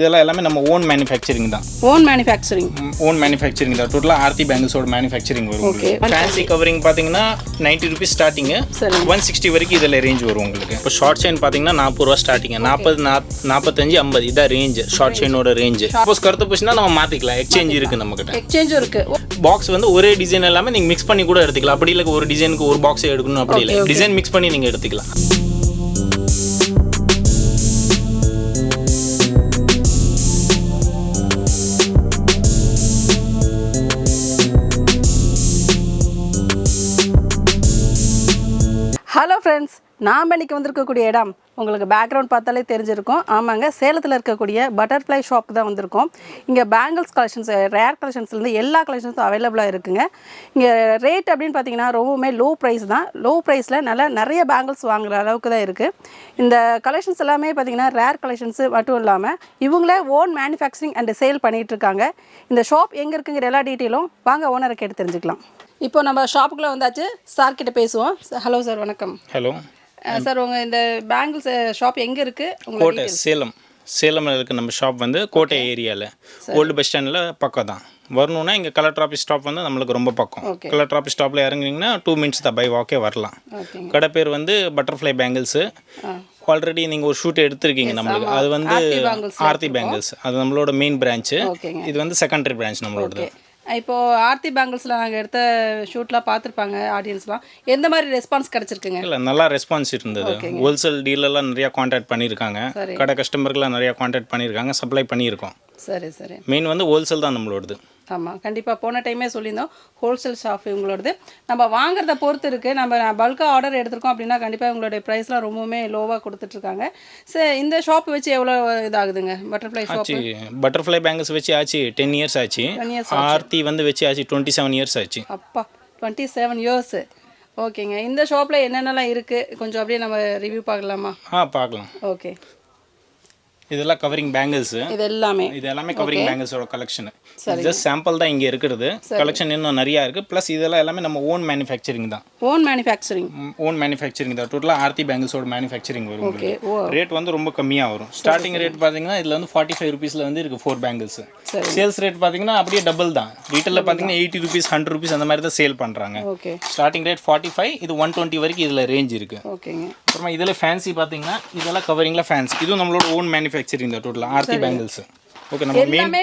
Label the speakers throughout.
Speaker 1: இதெல்லாம் எல்லாமே நம்ம ஓன் மேனுஃபேக்சரிங் தான்.
Speaker 2: ஓன் மேனுஃபேக்சரிங்
Speaker 1: ஓன் மேனுஃபேக்சரிங் தான். டோட்டலாக ஆர்த்தி பேங்கிள்ஸோட மேனுஃபேக்சரிங் வரும்
Speaker 2: Okay.
Speaker 1: ஃபேன்சி கவரிங் பார்த்தீங்கன்னா நைன்ட்டி ருபீஸ் ஸ்டார்டிங்கு
Speaker 2: சரி
Speaker 1: ஒன் சிக்ஸ்டி வரைக்கும் இதில் ரேஞ்ச் வரும் உங்களுக்கு. இப்போ ஷார்ட் செயின் பார்த்தீங்கன்னா நாற்பது ரூபா ஸ்டார்டிங் நாற்பது நாற்பத்தஞ்சு ஐம்பது. இதான் ரேஞ்ச் ஷார்ட் செயினோட ரேஞ்ச் சப்போஸ் கருத்து போச்சுன்னா நம்ம மாற்றிக்கலாம் எக்ஸ்சேஞ்ச் இருக்குது நம்மக்கிட்ட
Speaker 2: எக்ஸ்சேஞ்சும் இருக்கு. ஓ,
Speaker 1: பாக்ஸ் வந்து ஒரே டிசைன் எல்லாமே நீங்கள் மிக்ஸ் பண்ணி கூட எடுத்துக்கலாம். அப்படி இல்லை ஒரு டிசைனுக்கு ஒரு பாக்ஸ் எடுக்கணும் அப்படி இல்லை. டிசைன் மிக்ஸ் பண்ணி நீங்கள் எடுத்துக்கலாம்.
Speaker 2: நாம் இன்னைக்கு வந்திருக்கக்கூடிய இடம் உங்களுக்கு பேக்ரவுண்ட் பார்த்தாலே தெரிஞ்சிருக்கும். ஆமாங்க சேலத்தில் இருக்கக்கூடிய பட்டர்ஃப்ளை ஷாப் தான் வந்திருக்கோம். இங்கே பேங்கிள்ஸ் கலெக்ஷன்ஸ் ரேர் கலெக்ஷன்ஸ்லேருந்து எல்லா கலெக்ஷன்ஸும் அவைலபிளாக இருக்குங்க. இங்கே ரேட் அப்படின்னு பார்த்தீங்கன்னா ரொம்பவுமே லோ ப்ரைஸ் தான். லோ ப்ரைஸில் நல்லா நிறைய பேங்கிள்ஸ் வாங்குகிற அளவுக்கு தான் இருக்குது இந்த கலெக்ஷன்ஸ் எல்லாமே பார்த்தீங்கன்னா ரேர் கலெக்ஷன்ஸு மட்டும் இல்லாமல் இவங்களே ஓன் மேனுஃபேக்சரிங் அண்ட் சேல் பண்ணிகிட்டு இருக்காங்க. இந்த ஷாப் எங்கே இருக்குங்கிற எல்லா டீட்டெயிலும் வாங்க ஓனரை கேட்டு தெரிஞ்சுக்கலாம். இப்போ நம்ம ஷாப்புக்குள்ளே வந்தாச்சு. சார் கிட்ட பேசுவோம். ஹலோ சார் வணக்கம்.
Speaker 1: ஹலோ
Speaker 2: சார் உங்கள் இந்த பேங்கிள்ஸ் ஷாப் எங்கே இருக்குது
Speaker 1: கோட்டை சேலம். சேலமில் இருக்க நம்ம ஷாப் வந்து கோட்டை ஏரியாவில் ஓல்டு பஸ் ஸ்டாண்டில் பக்கம் தான் வரணும்னா இங்கே கலெக்டர் ஆஃபீஸ் ஸ்டாப் வந்து நம்மளுக்கு ரொம்ப பக்கம். கலெக்டர் ஆஃபீஸ் ஸ்டாப்பில் இறங்குனீங்கன்னா டூ மினிட்ஸ் தான் பை வாக்கே வரலாம். கடை பேர் வந்து பட்டர்ஃப்ளை பேங்கிள்ஸு ஆல்ரெடி நீங்கள் ஒரு ஷூட் எடுத்திருக்கீங்க நம்மளுக்கு. அது வந்து
Speaker 2: ஆர்த்தி
Speaker 1: பேங்கிள்ஸ் அது நம்மளோட மெயின் பிரான்ச்சு இது வந்து செகண்டரி பிரான்ச் நம்மளோடது.
Speaker 2: இப்போ ஆர்த்தி பேங்கிள்ஸில் நாங்கள் எடுத்த ஷூட்லாம் பார்த்துருப்பாங்க ஆடியன்ஸ்லாம் எந்த மாதிரி ரெஸ்பான்ஸ் கிடச்சிருக்குங்க?
Speaker 1: இல்லை நல்லா ரெஸ்பான்ஸ் இருந்தது. ஹோல்சேல் டீலர்லாம் நிறையா காண்டாக்ட் பண்ணியிருக்காங்க. கடை கஸ்டமருக்குலாம் நிறையா காண்டாக்ட் பண்ணியிருக்காங்க சப்ளை பண்ணியிருக்கோம்.
Speaker 2: சரி சரி.
Speaker 1: மெயின் வந்து ஹோல்சேல் தான் நம்மளோடது.
Speaker 2: ஆமாம் கண்டிப்பாக போன டைமே சொல்லியிருந்தோம் ஹோல்சேல் ஷாப் இவங்களோடது. நம்ம வாங்குறத பொறுத்து இருக்குது நம்ம பல்காக ஆர்டர் எடுத்திருக்கோம் அப்படின்னா கண்டிப்பாக இவங்களுடைய ப்ரைஸ்லாம் ரொம்பவுமே லோவாக கொடுத்துட்ருக்காங்க. சரி இந்த ஷாப் வச்சு எவ்வளோ இதாகுதுங்க? பட்டர்ஃப்ளை ஷாப்
Speaker 1: பட்டர்ஃப்ளை பேங்கிள்ஸ் வச்சு ஆச்சு டென் இயர்ஸ் ஆச்சு.
Speaker 2: 10 years
Speaker 1: ஆர்த்தி வந்து வச்சு ஆச்சு டுவெண்ட்டி செவன் இயர்ஸ் ஆச்சு.
Speaker 2: அப்பா டுவெண்ட்டி செவன் இயர்ஸு ஓகேங்க. இந்த ஷாப்பில் என்னென்னலாம் இருக்குது கொஞ்சம் அப்படியே நம்ம ரிவ்யூ பார்க்கலாமா?
Speaker 1: ஆ பார்க்கலாம்.
Speaker 2: ஓகே
Speaker 1: இதெல்லாம் கவரிங் பேங்கிள்ஸு
Speaker 2: இது எல்லாமே
Speaker 1: இது எல்லாமே கவரிங் பேங்கிள்ஸோட கலெக்ஷன் ஜஸ்ட் சாம்பிள் தான் இங்கே இருக்கிறது கலெக்ஷன் இன்னும் நிறையா இருக்குது ப்ளஸ் இதெல்லாம் எல்லாமே நம்ம ஓன் மேனுஃபேக்சரிங் தான்.
Speaker 2: ஓன் மேனுஃபேக்சரிங்
Speaker 1: ஓன் மேனுஃபேக்சரிங் தான். டோட்டலாக ஆர்த்தி பேங்கிள்ஸோட மேனுஃபேக்சரிங் வரும் ரேட் வந்து ரொம்ப கம்மியாக வரும். ஸ்டார்டிங் ரேட் பார்த்தீங்கன்னா இதில் வந்து ஃபார்ட்டி ஃபைவ் ருபீஸில் வந்து இருக்குது ஃபோர் பேங்கிள்ஸ். சேல்ஸ் ரேட் பார்த்தீங்கன்னா அப்படியே டபுள் தான். ரீட்டெயிலில் பார்த்தீங்கன்னா எயிட்டி ருபீஸ் ஹண்ட்ரட் ருபீஸ் அந்த மாதிரி தான் சேல் பண்ணுறாங்க ஸ்டார்டிங் ரேட் ஃபார்ட்டி ஃபைவ் இது ஒன் டுவெண்ட்டி வரைக்கும் இதில் ரேஞ்ச் இருக்குது அப்புறமா இதில் ஃபேன்சி பார்த்தீங்கன்னா இதெல்லாம் கவரிங்கில் ஃபேன்சி இதுவும் நம்மளோட ஓன் மேனுஃபேக்சரிங் தான் டோட்டலாக ஆர்த்தி பேங்கிள்ஸ் ஓகே நம்ம
Speaker 2: எல்லாமே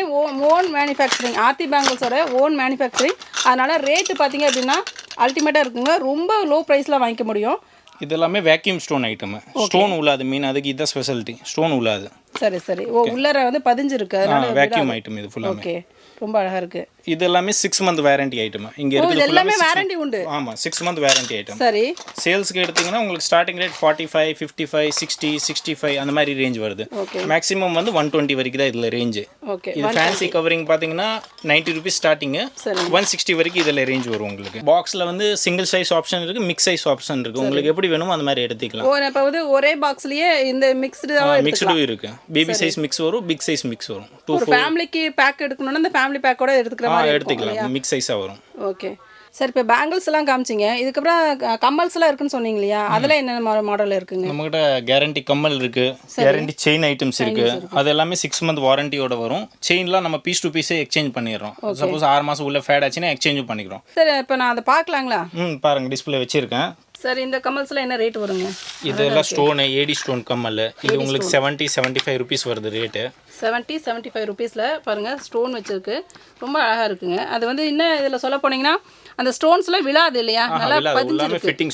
Speaker 2: ஓன் மேனுஃபேக்சரிங் ஆர்த்தி பேங்கிள்ஸோட ஓன் மேனுஃபேக்சரிங் அதனால ரேட்டு பார்த்தீங்க அப்படின்னா அல்டிமேட்டாக இருக்குங்க. ரொம்ப லோ ப்ரைஸில் வாங்கிக்க முடியும்.
Speaker 1: இது எல்லாமே வேக்யூம் ஸ்டோன் ஐட்டம் ஸ்டோன் உள்ளாது மீன் அதுக்கு இதான் ஸ்பெஷாலிட்டி ஸ்டோன் உள்ளாது
Speaker 2: சரி சரி. ஓ உள்ளர வந்து பதிஞ்சிருக்கு. அதனால
Speaker 1: வேக்யூம் ஐட்டம் இது ஃபுல்லாமே
Speaker 2: ஓகே ரொம்ப அழகாக இருக்குது
Speaker 1: இது எல்லாமே சிக்ஸ் மந்த் வேரண்டி ஐட்டம் இங்கே இருக்குது
Speaker 2: எல்லாமே வாரண்டி உண்டு.
Speaker 1: ஆமாம் சிக்ஸ் மந்த் வேரண்டி ஐட்டம்
Speaker 2: சரி.
Speaker 1: சேல்ஸ்க்கு எடுத்தீங்கன்னா உங்களுக்கு starting rate forty five fifty five sixty sixty five அந்த மாதிரி ரேஞ்ச் வருது. மேக்ஸிமம் வந்து ஒன் டுவெண்ட்டி வரைக்கும் தான் இதில் ரேஞ்சு
Speaker 2: ஓகே
Speaker 1: இது ஃபேன்சி கவரிங் பார்த்தீங்கன்னா நைன்ட்டி ருபீஸ் ஸ்டார்டிங்கு
Speaker 2: சரி.
Speaker 1: ஒன் சிக்ஸ்டி வரைக்கும் இதில் ரேஞ்ச் வரும் உங்களுக்கு. பாக்ஸில் வந்து சிங்கிள் சைஸ் ஆப்ஷன் இருக்குது மிக்ஸ் சைஸ் ஆப்ஷன் இருக்குது உங்களுக்கு எப்படி வேணுமோ அந்த மாதிரி எடுத்துக்கலாம்.
Speaker 2: ஓ இப்போ வந்து ஒரே பாக்ஸ்லயே இந்த மிக்ஸ்டு தான்
Speaker 1: மிக்ஸ்டும் இருக்குது பேபி சைஸ் மிக்ஸ் வரும் பிக் சைஸ் மிக்ஸ் வரும். டூ
Speaker 2: ஒரு ஃபேமிலிக்கு பேக் எடுக்கணும்னா இந்த ஃபேமிலி பேக்கோட எடுத்துக்கிற மாதிரி
Speaker 1: எடுத்துக்கலாம். மிக்ஸ் சைஸாக வரும்.
Speaker 2: ஓகே சரி இப்போ பேங்கிள்ஸ் எல்லாம் காமிச்சிங்க. இதுக்கப்புறம் கம்மல்ஸ் எல்லாம் இருக்குன்னு சொன்னீங்க இல்லையா? அதில் என்னென்ன மாடல் இருக்குங்க?
Speaker 1: நம்மகிட்ட கேரண்டி கம்மல் இருக்கு. கேரண்டி செயின் ஐட்டம்ஸ் இருக்கு. அது எல்லாமே சிக்ஸ் மந்த் வாரண்டியோட வரும். செயின்லாம் நம்ம பீஸ் டு பீஸே எக்ஸ்சேஞ்ச் பண்ணிடுறோம். சப்போஸ் ஆறு மாசம் உள்ள ஃபேட் ஆச்சுன்னா எக்ஸ்சேஞ்சும் பண்ணிக்கிறோம்.
Speaker 2: சரி இப்போ நான் அதை பார்க்கலாங்களா?
Speaker 1: ம் பாருங்க டிஸ்பிளே வச்சிருக்கேன்.
Speaker 2: சரி இந்த கம்மல்ஸ்லாம் என்ன ரேட் வருங்க?
Speaker 1: இதெல்லாம் ஸ்டோனு ஏடி ஸ்டோன் கம்மல். இது உங்களுக்கு செவன்ட்டி செவன்ட்டி ஃபைவ் ருபீஸ் வருது ரேட்டு
Speaker 2: செவன்ட்டி செவன்ட்டி ஃபைவ் ருபீஸில் பாருங்கள் ஸ்டோன் வச்சுருக்கு. ரொம்ப அழகாக இருக்குங்க. அது வந்து இன்னும் இதில் சொல்ல போனீங்கன்னா அந்த ஸ்டோன்ஸ்லாம் விழாது இல்லையா? நல்லா பதிஞ்சிருக்கு.
Speaker 1: Fitting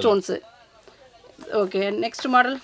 Speaker 1: stones
Speaker 2: okay next model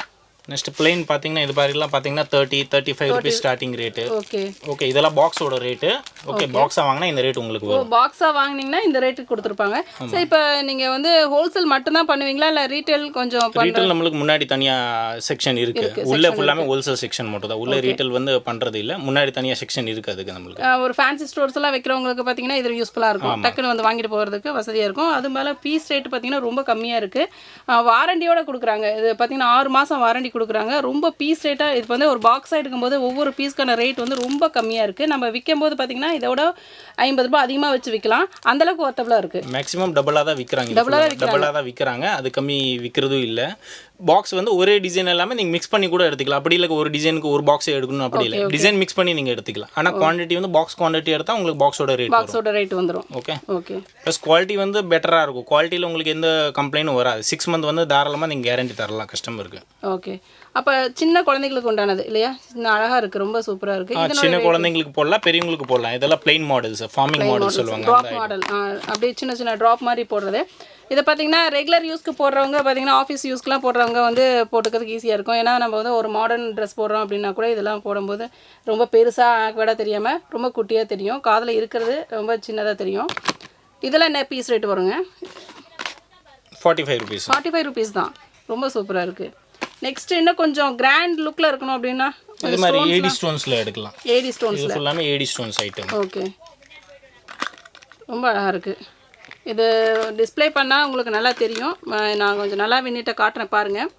Speaker 1: next plain பார்த்தீங்கன்னா இது மாதிரிலாம் பார்த்தீங்கன்னா thirty thirty five rupees starting rate
Speaker 2: okay
Speaker 1: okay இதெல்லாம் பாக்ஸோட ரேட்டு ஓகே பாக்ஸாக வாங்கினா இந்த ரேட் உங்களுக்கு வரும்.
Speaker 2: பாக்ஸாக வாங்குனீங்கன்னா இந்த ரேட்டுக்கு கொடுத்துருப்பாங்க. சரி இப்போ நீங்கள் வந்து ஹோல்சேல் மட்டும்தான் பண்ணுவீங்களா? இல்லை ரீட்டைல் கொஞ்சம்
Speaker 1: ரீட்டைல் நம்மளுக்கு முன்னாடி தனியாக செக்ஷன் இருக்கு. உள்ள ஃபுல்லாமே ஹோல்சேல் செக்ஷன் மட்டும் தான் உள்ள ரீட்டைல் வந்து பண்ணுறது இல்லை. முன்னாடி தனியாக செக்ஷன் இருக்கு அதுக்கு நம்மளுக்கு.
Speaker 2: ஒரு ஃபேன்சி ஸ்டோர்ஸ் எல்லாம் வைக்கிறவங்களுக்கு பார்த்தீங்கன்னா இது யூஸ்ஃபுல்லாக இருக்கும். டக்குன்னு வந்து வாங்கிட்டு போகிறதுக்கு வசதியாக இருக்கும். அது மேலே பீஸ் ரேட் பார்த்தீங்கன்னா ரொம்ப கம்மியாக இருக்குது வாரண்டியோட கொடுக்குறாங்க. இது பார்த்தீங்கன்னா ஆறு மாதம் வாரண்டி கொடுக்குறாங்க. ரொம்ப பீஸ் ரேட்டாக இது வந்து ஒரு பாக்ஸாக எடுக்கும்போது ஒவ்வொரு பீஸ்க்கான ரேட் வந்து ரொம்ப கம்மியாக இருக்குது நம்ம விற்கும் போது பார்த்தீங்கன்னா இதோட ஐம்பது ரூபாய் அதிகமாக வச்சு விற்கலாம் அந்தளவுக்கு ஒர்த்தபுளாக இருக்குது
Speaker 1: மேக்ஸிமம் டபுளாக தான் விற்கிறாங்க டபுளாக தான் விற்கிறாங்க அது கம்மி விற்கிறதும் இல்லை. பாக்ஸ் வந்து ஒரே டிசைன் எல்லாமே நீங்கள் மிக்ஸ் பண்ணி கூட எடுத்துக்கலாம். அப்படி இல்லை ஒரு டிசைனுக்கு ஒரு பாக்ஸ் எடுக்கணும் அப்படி இல்லை. டிசைன் மிக்ஸ் பண்ணி நீங்கள் எடுத்துக்கலாம். ஆனால் குவான்டிட்டி வந்து பாக்ஸ் குவான்டிட்டி எடுத்தால் உங்களுக்கு பாக்ஸோட ரேட்
Speaker 2: பாக்ஸோட ரேட் வந்துடும்
Speaker 1: ஓகே
Speaker 2: ஓகே
Speaker 1: ப்ளஸ் குவாலிட்டி வந்து பெட்டராக இருக்கும். குவாலிட்டியில் உங்களுக்கு எந்த கம்ப்ளைண்ட்டும் வராது. சிக்ஸ் மந்த் வந்து தாராளமாக நீங்கள் கேரண்டி தரலாம் கஸ்டமருக்கு
Speaker 2: ஓகே அப்போ சின்ன குழந்தைங்களுக்கு உண்டானது இல்லையா? சின்ன அழகாக இருக்குது ரொம்ப சூப்பராக இருக்குது
Speaker 1: சின்ன குழந்தைங்களுக்கு போடலாம் பெரியவங்களுக்கு போடலாம். இதெல்லாம் பிளைன் மாடல்ஸ் ஃபார்மிங் மாடல் சொல்லுவாங்க
Speaker 2: ட்ராப் மாடல் அப்படியே சின்ன சின்ன ட்ராப் மாதிரி போடுறது. இதை பார்த்தீங்கன்னா ரெகுலர் யூஸ்க்கு போடுறவங்க பார்த்தீங்கன்னா ஆஃபீஸ் யூஸ்க்குலாம் போடுறவங்க வந்து போட்டுக்கிறதுக்கு ஈஸியாக இருக்கும். ஏன்னா நம்ம வந்து ஒரு மாடர்ன் ட்ரெஸ் போடுறோம் அப்படின்னா கூட இதெல்லாம் போடும்போது ரொம்ப பெருசாக ஆக்வர்டாக தெரியாமல் ரொம்ப குட்டியாக தெரியும். காதில் இருக்கிறது ரொம்ப சின்னதாக தெரியும். இதெல்லாம் என்ன பீஸ் ரேட் வருங்க?
Speaker 1: Forty five rupees
Speaker 2: forty five rupees தான். ரொம்ப சூப்பராக இருக்குது நெக்ஸ்ட் இன்னும் கொஞ்சம் கிராண்ட் லுக்கில் இருக்கணும் அப்படின்னா
Speaker 1: இது மாதிரி ஏடி ஸ்டோன்ஸில் எடுக்கலாம்.
Speaker 2: ஏடி ஸ்டோன்ஸ்
Speaker 1: ஃபுல்லாமே ஏடி ஸ்டோன்ஸ் ஐட்டம்
Speaker 2: ஓகே ரொம்ப அழகாக இருக்குது இது டிஸ்ப்ளே பண்ணால் உங்களுக்கு நல்லா தெரியும். நான் கொஞ்சம் நல்லா விண்ணிட்ட காட்டுறேன் பாருங்கள்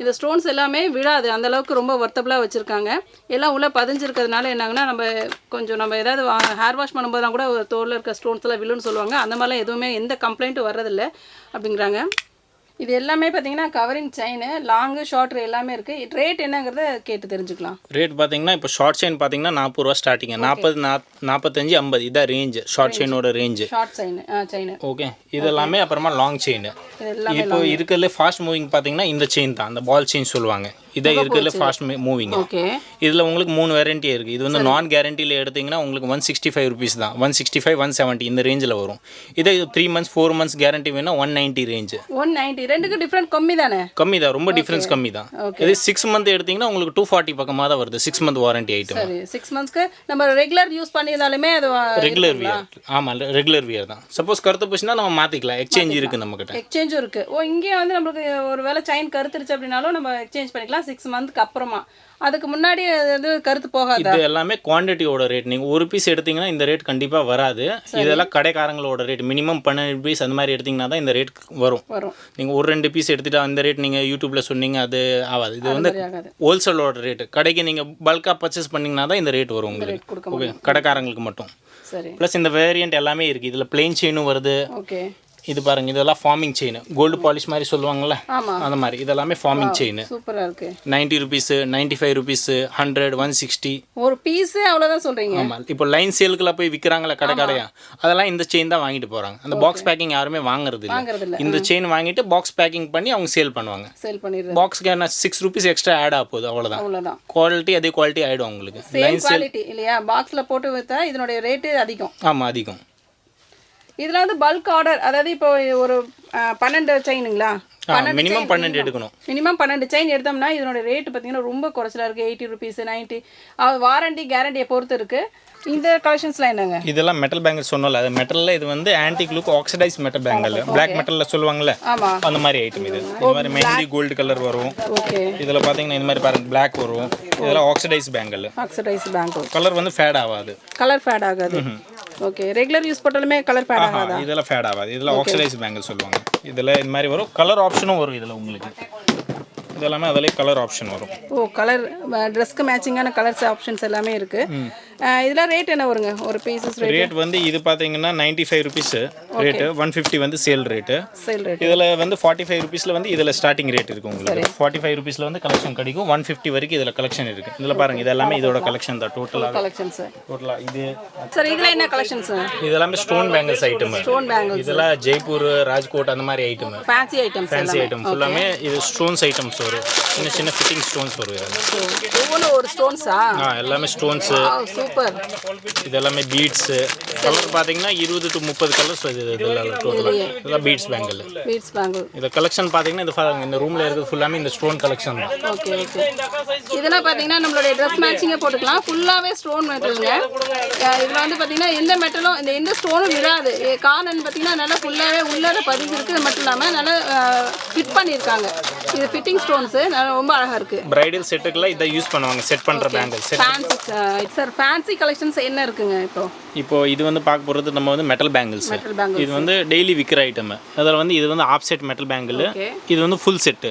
Speaker 2: இந்த ஸ்டோன்ஸ் எல்லாமே விழாது. அந்தளவுக்கு ரொம்ப ஒர்த்தபுளாக வச்சுருக்காங்க. எல்லாம் உள்ளே பதிஞ்சிருக்கிறதுனால என்னாங்கன்னா நம்ம கொஞ்சம் நம்ம ஏதாவது ஹேர் வாஷ் பண்ணும்போதெல்லாம் கூட ஒரு தோலில் இருக்க ஸ்டோன்ஸ் எல்லாம் விழுன்னு சொல்லுவாங்க. அந்த மாதிரிலாம் எதுவுமே எந்த கம்ப்ளைண்ட்டும் வர்றதில்லை அப்படிங்கிறாங்க. இது எல்லாமே பார்த்தீங்கன்னா கவரிங் செயின் லாங்கு ஷார்ட்ரு எல்லாமே இருக்குது ரேட் என்னங்கிறத கேட்டு தெரிஞ்சுக்கலாம்.
Speaker 1: ரேட் பார்த்தீங்கன்னா இப்போ ஷார்ட் செயின் பார்த்தீங்கன்னா நாற்பது ரூபா ஸ்டார்டிங் நாற்பது நாற்பத்தஞ்சு ஐம்பது. இதான் range short செயினோட range
Speaker 2: short chain chain
Speaker 1: okay இது எல்லாமே அப்புறமா லாங் செயின் இப்போ இருக்கிறதுல ஃபாஸ்ட் மூவிங் பார்த்தீங்கன்னா இந்த செயின் தான். அந்த பால் செயின் சொல்லுவாங்க. இதை இருக்கிறதுல ஃபாஸ்ட் மூவிங் இதில் உங்களுக்கு மூணு வெரைட்டி இருக்குது இது வந்து நான் கேரண்டியில் எடுத்தீங்கன்னா உங்களுக்கு ஒன் சிக்ஸ்டி ஃபைவ் ருபீஸ் தான். One sixty five one seventy இந்த ரேஞ்சில் வரும். இதே three months four months guarantee வேணா one ninety range
Speaker 2: one ninety ரெண்டுக்கு டிஃப்ரெண்ட் கம்மி தானே?
Speaker 1: கம்மி தான். ரொம்ப டிஃப்ரென்ஸ் கம்மி தான். இதே சிக்ஸ் மந்த் எடுத்தீங்கன்னா உங்களுக்கு டூ ஃபார்ட்டி பக்கமாக தான் வருது. Six month warranty item
Speaker 2: six மந்த்ஸ்க்கு நம்ம ரெகுலர் யூஸ் பண்ணியிருந்தாலுமே அது
Speaker 1: ரெகுலர் வியர் ஆமாம் ரெகுலர் வியர் தான். சப்போஸ் கருத்து போச்சுன்னா நம்ம மாற்றிக்கலாம் எக்ஸ்சேஞ்ச் இருக்குது நம்மக்கிட்ட
Speaker 2: எக்ஸ்சேஞ்சும் இருக்கு. ஓ இங்கே வந்து நம்மளுக்கு ஒரு வேளை செயின் கருத்துருச்சு அப்படின்னாலும் நம்ம எக்ஸ்சேஞ்ச் பண்ணிக்கலாம். சிக்ஸ் மந்த்க்கு அப்புறமா. அதுக்கு முன்னாடி அது வந்து கருத்து போகாதா?
Speaker 1: இது எல்லாமே குவான்டிட்டியோட ரேட் நீங்கள் ஒரு பீஸ் எடுத்தீங்கன்னா இந்த ரேட் கண்டிப்பாக வராது. இதெல்லாம் கடைக்காரங்களோட ரேட் மினிமம் பன்னெண்டு பீஸ் அந்த மாதிரி எடுத்தீங்கன்னா தான் இந்த ரேட் வரும்.
Speaker 2: வரும்.
Speaker 1: நீங்கள் ஒரு ரெண்டு பீஸ் எடுத்துட்டு அந்த ரேட் நீங்கள் யூடியூப்பில் சொன்னீங்க அது ஆகாது. இது வந்து ஹோல்சேலோட ரேட்டு கடைக்கு நீங்கள் பல்காக பர்ச்சேஸ் பண்ணிங்கன்னா தான் இந்த ரேட் வரும் உங்களுக்கு. ஓகே கடைக்காரங்களுக்கு மட்டும்.
Speaker 2: சரி.
Speaker 1: ப்ளஸ் இந்த வேரியண்ட் எல்லாமே இருக்குது இதில் பிளெயின் செயினும் வருது.
Speaker 2: ஓகே
Speaker 1: இது பாருங்க இதெல்லாம் ஃபார்மிங் செயின் கோல்டு பாலிஷ் மாதிரி சொல்லுவாங்கல்ல?
Speaker 2: ஆமா.
Speaker 1: அந்த மாதிரி. இதெல்லாமே ஃபார்மிங் செயின்
Speaker 2: சூப்பரா இருக்கு.
Speaker 1: Ninety rupees ninety five rupees hundred one sixty
Speaker 2: ஒரு பீஸே அவ்வளோதான் சொல்றீங்க?
Speaker 1: ஆமாம் இப்போ லைன் சேலுக்குலாம் போய் விற்கிறாங்களே கடை கடையா? அதெல்லாம் இந்த செயின் தான் வாங்கிட்டு போகிறாங்க அந்த பாக்ஸ் பேக்கிங் யாருமே வாங்குறது இல்லை இந்த செயின் வாங்கிட்டு பாக்ஸ் பேக்கிங் பண்ணி அவங்க சேல் பண்ணுவாங்க.
Speaker 2: சேல் பண்ணிடுறது.
Speaker 1: பாக்ஸ்க்கு என்ன சிக்ஸ் ருபீஸ் எக்ஸ்ட்ரா ஆட் ஆக போகுது அவ்வளோதான்
Speaker 2: அவ்வளோதான்
Speaker 1: குவாலிட்டி அதே குவாலிட்டி ஆகிடும் உங்களுக்கு.
Speaker 2: சேம் குவாலிட்டி இல்லையா? பாக்ஸ்ல போட்டு விற்றா இதனுடைய ரேட்டு அதிகம்.
Speaker 1: ஆமாம் அதிகம்.
Speaker 2: இதில் வந்து பல்க் ஆர்டர் அதாவது இப்போ ஒரு பன்னெண்டு செயினுங்களா
Speaker 1: மினிமம் பன்னெண்டு எடுக்கணும்.
Speaker 2: மினிமம் பன்னெண்டு செயின் எடுத்தோம்னா இதனோட ரேட்டு பார்த்தீங்கன்னா ரொம்ப குறைச்சலா இருக்குது எயிட்டி ருபீஸ் நைன்ட்டி வாரண்டி கேரண்டியை பொறுத்து இருக்குது இந்த கலெக்ஷன்ஸ்லாம் என்னங்க?
Speaker 1: இதெல்லாம் மெட்டல் பேங்கிள் சொன்னோம்ல அது மெட்டலில் இது வந்து antique look oxidise metal bangle black மெட்டலில் சொல்லுவாங்கல்ல அந்த மாதிரி ஐட்டம் இது. இந்த மாதிரி மெஹந்தி கோல்டு கலர் வரும்.
Speaker 2: ஓகே
Speaker 1: இதில் பார்த்தீங்கன்னா இந்த மாதிரி பாருங்க பிளாக் வரும். இதெல்லாம் oxidise bangle
Speaker 2: oxidise bank
Speaker 1: colour வந்து ஃபேட் ஆகாது.
Speaker 2: கலர் ஃபேட் ஆகாது. ஓகே ரெகுலர் யூஸ் பண்ணாலுமே கலர் ஃபேட் ஆகாதா?
Speaker 1: இதெல்லாம் ஃபேட் ஆகாது. இதெல்லாம் ஆக்சிடைஸ் பேங்கிள் சொல்லுவாங்க. இதில் இந்த மாதிரி வரும். கலர் ஆப்ஷனும் வரும் இதில் உங்களுக்கு. இதெல்லாமே அதிலே கலர் ஆப்ஷன் வரும்.
Speaker 2: ஓ கலர் ட்ரெஸ்க்கு மேட்சிங்கான கலர்ஸ் ஆப்ஷன்ஸ் எல்லாமே இருக்கு. அஹ், இதெல்லாம் ரேட் என்ன வருங்க? ஒரு பீசஸ் ரேட்
Speaker 1: வந்து இது பார்த்தீங்கன்னா ninety five rupees rate one fifty வந்து சேல் ரேட்டு
Speaker 2: சேல் ரேட்
Speaker 1: இதில் வந்து ஃபார்ட்டி ஃபைவ் ருபீஸில் வந்து இதில் ஸ்டார்டிங் ரேட் இருக்குது உங்களுக்கு. ஃபார்ட்டி ஃபைவ் ருபீஸில் வந்து கலெக்ஷன் கிடைக்கும். ஒன் ஃபிஃப்டி வரைக்கும் இதில் கலெக்ஷன் இருக்குது இதில் பாருங்கள் இது எல்லாமே இதோட கலெக்ஷன் தான். டோட்டலாக
Speaker 2: கலெக்ஷன்ஸ்
Speaker 1: டோட்டலாக இது.
Speaker 2: சார் இதில் என்ன கலெக்ஷன்ஸ்
Speaker 1: இது எல்லாமே stone bangles item
Speaker 2: stone bangles
Speaker 1: இதெல்லாம் ஜெய்ப்பூர் ராஜ்கோட் அந்த மாதிரி item
Speaker 2: fancy items
Speaker 1: fancy item ஃபுல்லாமே இது ஸ்டோன்ஸ் ஐட்டம்ஸ் வரும். சின்ன சின்ன ஃபிட்டிங் ஸ்டோன்ஸ் வரும்.
Speaker 2: ஒவ்வொன்றும் ஒரு ஸ்டோன்ஸா
Speaker 1: ஆ? எல்லாமே ஸ்டோன்ஸு
Speaker 2: சூப்பர்
Speaker 1: இது எல்லாமே பீட்ஸு கலர் பார்த்தீங்கன்னா இருபது டு முப்பது கலர்ஸ் இது இதெல்லாம் டோட்டலாக இதெல்லாம் பீட்ஸ் பேங்கிள்
Speaker 2: பீட்ஸ் பேங்கிள்
Speaker 1: இந்த கலெக்ஷன் பார்த்தீங்கன்னா இந்த இந்த ரூமில் இருக்கிறது ஃபுல்லாமே இந்த ஸ்டோன் கலெக்ஷன் தான்.
Speaker 2: ஓகே ஓகே இதெல்லாம் பார்த்தீங்கன்னா நம்மளுடைய ட்ரெஸ் மேட்சிங்கே போட்டுக்கலாம். ஃபுல்லாகவே ஸ்டோன் மெட்டலுங்க இதில் வந்து பார்த்தீங்கன்னா எந்த மெட்டலும் இந்த எந்த ஸ்டோனும் விடாது கார்னன் பார்த்தீங்கன்னா நல்லா ஃபுல்லாகவே உள்ளார பதிஞ்சிருக்கு. அது மட்டும் இல்லாமல் நல்லா ஃபிட் பண்ணியிருக்காங்க. இது ஃபிட்டிங் ஸ்டோன்ஸு ரொம்ப அழகாக இருக்குது
Speaker 1: பிரைடல் செட்டுக்கெல்லாம் இதை யூஸ் பண்ணுவாங்க. செட் பண்ணுற bangle set
Speaker 2: fancy sir fancy collections என்ன இருக்குங்க இப்போ?
Speaker 1: இப்போ இது வந்து பார்க்க போகிறது நம்ம வந்து மெட்டல் பேங்கிள்ஸ் இது வந்து டெய்லி விற்கிற ஐட்டம் அதில் வந்து இது வந்து ஆஃப் செட் மெட்டல் பேங்கிள் இது வந்து ஃபுல் செட்டு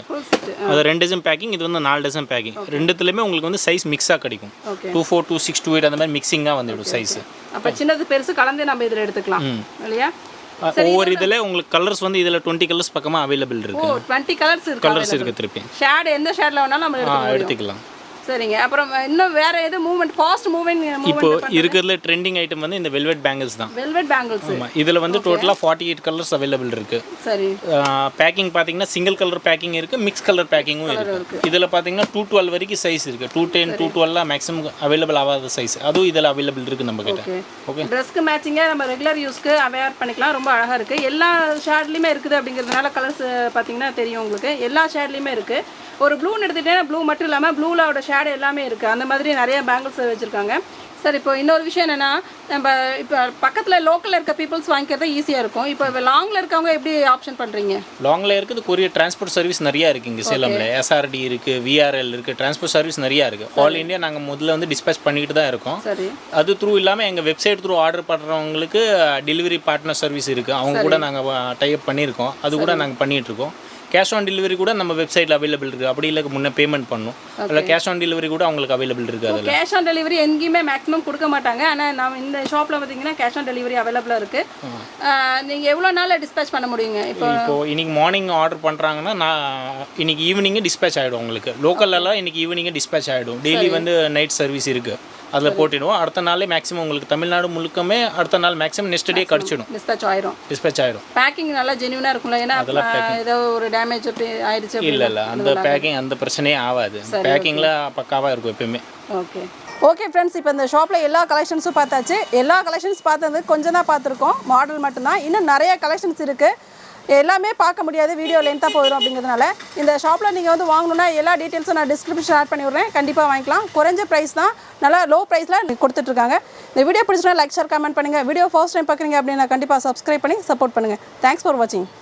Speaker 1: அது ரெண்டு டசன் பேக்கிங் இது வந்து நாலு டசன் பேக்கிங் ரெண்டுத்துலேயுமே உங்களுக்கு வந்து சைஸ் மிக்ஸாக கிடைக்கும். Two four two six two eight அந்த மாதிரி மிக்சிங்காக வந்துடும் சைஸ்
Speaker 2: அப்போ சின்னது பெருசு கலந்து நம்ம இதில் எடுத்துக்கலாம். இல்லையா?
Speaker 1: ஒவ்வொரு இதில் உங்களுக்கு கலர்ஸ் வந்து இதில் டுவெண்ட்டி கலர்ஸ் பக்கமாக அவைலபிள் இருக்கு.
Speaker 2: டுவெண்ட்டி கலர்ஸ்
Speaker 1: கலர்ஸ் இருக்கு திருப்பி.
Speaker 2: ஷேட் எந்த ஷேட்ல வேணாலும் நம்ம
Speaker 1: எடுத்துக்கலாம்.
Speaker 2: சரிங்க. அப்புறம் இன்னும் வேற எது மூவ்மெண்ட் ஃபாஸ்ட் மூவ்மெண்ட்
Speaker 1: இப்போ இருக்கிறதுல ட்ரெண்டிங் ஐட்டம் வந்து இந்த வெல்வெட் பேங்கிள்ஸ் தான்.
Speaker 2: வெல்வெட் பேங்கிள்ஸ்
Speaker 1: ஆமாம் இதில் வந்து டோட்டலாக ஃபார்ட்டி எயிட் கலர்ஸ் அவைலபிள் இருக்கு.
Speaker 2: சரி.
Speaker 1: பேக்கிங் பார்த்தீங்கன்னா சிங்கிள் கலர் பேக்கிங் இருக்கு மிக்ஸ் கலர் பேக்கிங்கும் இருக்கு. இதில் பார்த்தீங்கன்னா டூ டுவெல் வரைக்கும் சைஸ் இருக்கு. டூ டென் டூ டுவெல்லாம் மேக்ஸிமம் அவைலபிள் ஆகாத சைஸ் அதுவும் இதில் அவைலபிள் இருக்கு நம்ம கிட்ட.
Speaker 2: ஓகே ட்ரெஸ்க்கு மேட்சிங்காக நம்ம ரெகுலர் யூஸ்க்கு அவேர் பண்ணிக்கலாம். ரொம்ப அழகாக இருக்குது எல்லா ஷேட்லேயுமே இருக்குது அப்படிங்கிறதுனால கலர்ஸ் பார்த்தீங்கன்னா தெரியும் உங்களுக்கு. எல்லா ஷேட்லேயுமே இருக்குது ஒரு ப்ளூன்னு எடுத்துகிட்டேன்னா ப்ளூ மட்டும் இல்லாமல் ப்ளூவோட ஷேடு எல்லாமே இருக்குது அந்த மாதிரி நிறைய பேங்கிள்ஸ் வச்சுருக்காங்க. சார் இப்போ இன்னொரு விஷயம் என்னென்னா நம்ம இப்போ பக்கத்தில் லோக்கலில் இருக்க பீப்புள்ஸ் வாங்கிக்கிறது ஈஸியாக இருக்கும். இப்போ லாங்கில் இருக்கவங்க எப்படி ஆப்ஷன் பண்ணுறீங்க
Speaker 1: லாங்கில் இருக்குது கொரியர் டிரான்ஸ்போர்ட் சர்வீஸ் நிறையா இருக்குது இங்கே சேலமில். எஸ்ஆர்டி இருக்குது விஆர்எல் இருக்குது டிரான்ஸ்போர்ட் சர்வீஸ் நிறையா இருக்குது ஆல் இந்தியா நாங்கள் முதல்ல வந்து டிஸ்பேச் பண்ணிக்கிட்டு தான் இருக்கோம்.
Speaker 2: சரி.
Speaker 1: அது த்ரூ இல்லாமல் எங்கள் வெப்சைட் த்ரூ ஆர்டர் பண்ணுறவங்களுக்கு டெலிவரி பார்ட்னர் சர்வீஸ் இருக்குது அவங்க கூட நாங்கள் டைப் பண்ணியிருக்கோம். அது கூட நாங்கள் பண்ணிகிட்டு இருக்கோம். கேஷ் ஆன் டெலிவரி கூட நம்ம வெப்சைட்டில் அவைலபிள் இருக்குது அப்படி இல்லை முன்னே பேமெண்ட் பண்ணும். அதில் கேஷ் ஆன் டெலிவரி கூட அவங்களுக்கு அவைலபிள் இருக்குது அதில்
Speaker 2: கேஷ் ஆன் டெலிவரி எங்கேயுமே மேக்ஸிமம் கொடுக்க மாட்டாங்க. ஆனால் நம்ம இந்த ஷாப்பில் பார்த்தீங்கன்னா கேஷ் ஆன் டெலிவரி அவைலபிளாக இருக்குது நீங்கள் எவ்வளோ நாளில் டிஸ்பேச் பண்ண முடியுங்க? இப்போ
Speaker 1: இப்போ இன்னைக்கு மார்னிங் ஆர்டர் பண்ணுறாங்கன்னா நான் இன்னைக்கு ஈவினிங்கே டிஸ்பேச் ஆகிடும் உங்களுக்கு. லோக்கல்லலாம் இன்னைக்கு ஈவினிங்கே டிஸ்பேச் ஆகிடும் டெய்லி வந்து நைட் சர்வீஸ் இருக்குது அதில் போட்டிடுவோம். அடுத்த நாளே மேக்ஸிமம் உங்களுக்கு தமிழ்நாடு முழுக்கமே அடுத்த நாள் மேக்ஸிமம் நெக்ஸ்ட் டே கிடச்சிடும்.
Speaker 2: டிஸ்பேச் ஆயிரும்.
Speaker 1: டிஸ்பேச் ஆகிடும்
Speaker 2: பேக்கிங் நல்லா ஜென்யூனாக இருக்கும்ல. ஏன்னா ஏதோ ஒரு டேமேஜ் ஆயிடுச்சு
Speaker 1: இல்லை இல்லை. அந்த பேக்கிங் அந்த பிரச்சனையே ஆகாது. பேக்கிங்கில் பக்காவாக இருக்கும் எப்பயுமே.
Speaker 2: ஓகே ஓகே ஃப்ரெண்ட்ஸ் இப்போ இந்த ஷாப்பில் எல்லா கலெக்ஷன்ஸும் பார்த்தாச்சு. எல்லா கலெக்ஷன்ஸ் பார்த்தது கொஞ்சம் தான் பார்த்துருக்கோம். மாடல் மட்டும்தான். இன்னும் நிறைய கலெக்ஷன்ஸ் இருக்குது எல்லாமே பார்க்க முடியாது. வீடியோ லென்த்தாக போயிடும் அப்படிங்கிறதுனால இந்த ஷாப்பில் நீங்கள் வந்து வாங்கணுன்னா எல்லா டீட்டெயில்ஸும் நான் டிஸ்கிரிப்ஷன் ஆட் பண்ணி விட்றேன். கண்டிப்பாக வாங்கிக்கலாம். குறைஞ்ச ப்ரைஸ் தான். நல்லா லோ ப்ரைஸில் கொடுத்துட்ருக்காங்க இந்த வீடியோ பிடிச்சினா லைக் ஷேர் கமெண்ட் பண்ணுங்கள் வீடியோ ஃபர்ஸ்ட் டைம் பார்க்குறீங்க அப்படின்னா கண்டிப்பாக சப்ஸ்கிரைப் பண்ணி சப்போர்ட் பண்ணுங்கள் தேங்க்ஸ் ஃபார் வாட்சிங்